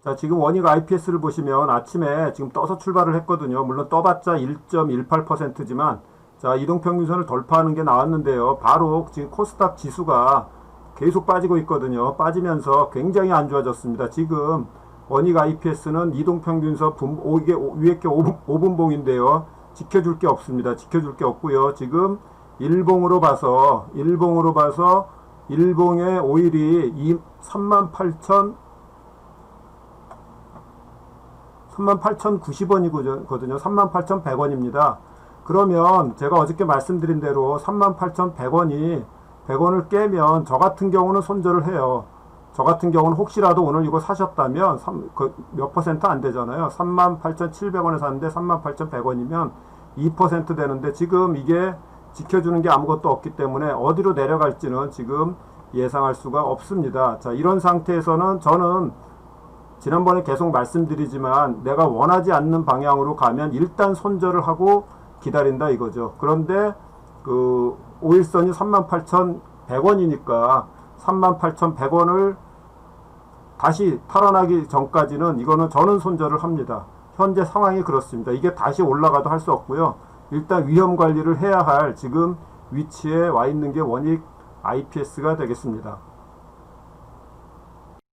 자, 지금 원익 IPS를 보시면 아침에 지금 떠서 출발을 했거든요. 물론 떠봤자 1.18%지만 자, 이동평균선을 돌파하는 게 나왔는데요. 바로 지금 코스닥 지수가 계속 빠지고 있거든요. 빠지면서 굉장히 안 좋아졌습니다. 지금 원익 IPS는 이동평균선 분, 오, 이게 오- 위에 게 5분, 5분봉인데요. 지켜줄 게 없습니다. 지켜줄 게 없고요. 지금 일봉으로 봐서 일봉으로 봐서 일봉의 오일이 38,000 38,090원이거든요. 38,100원입니다. 그러면 제가 어저께 말씀드린 대로 38,100원이 100원을 깨면 저 같은 경우는 손절을 해요. 저 같은 경우는 혹시라도 오늘 이거 사셨다면 삼- 그몇 퍼센트 안 되잖아요. 38,700원에 샀는데 38,100원이면 2% 되는데 지금 이게 지켜주는 게 아무것도 없기 때문에 어디로 내려갈지는 지금 예상할 수가 없습니다. 자, 이런 상태에서는 저는 지난번에 계속 말씀드리지만 내가 원하지 않는 방향으로 가면 일단 손절을 하고 기다린다 이거죠. 그런데 그 오일선이 38,100원이니까 38,100원을 다시 탈환하기 전까지는 이거는 저는 손절을 합니다. 현재 상황이 그렇습니다. 이게 다시 올라가도 할 수 없고요. 일단 위험 관리를 해야 할 지금 위치에 와 있는 게 원익 IPS가 되겠습니다.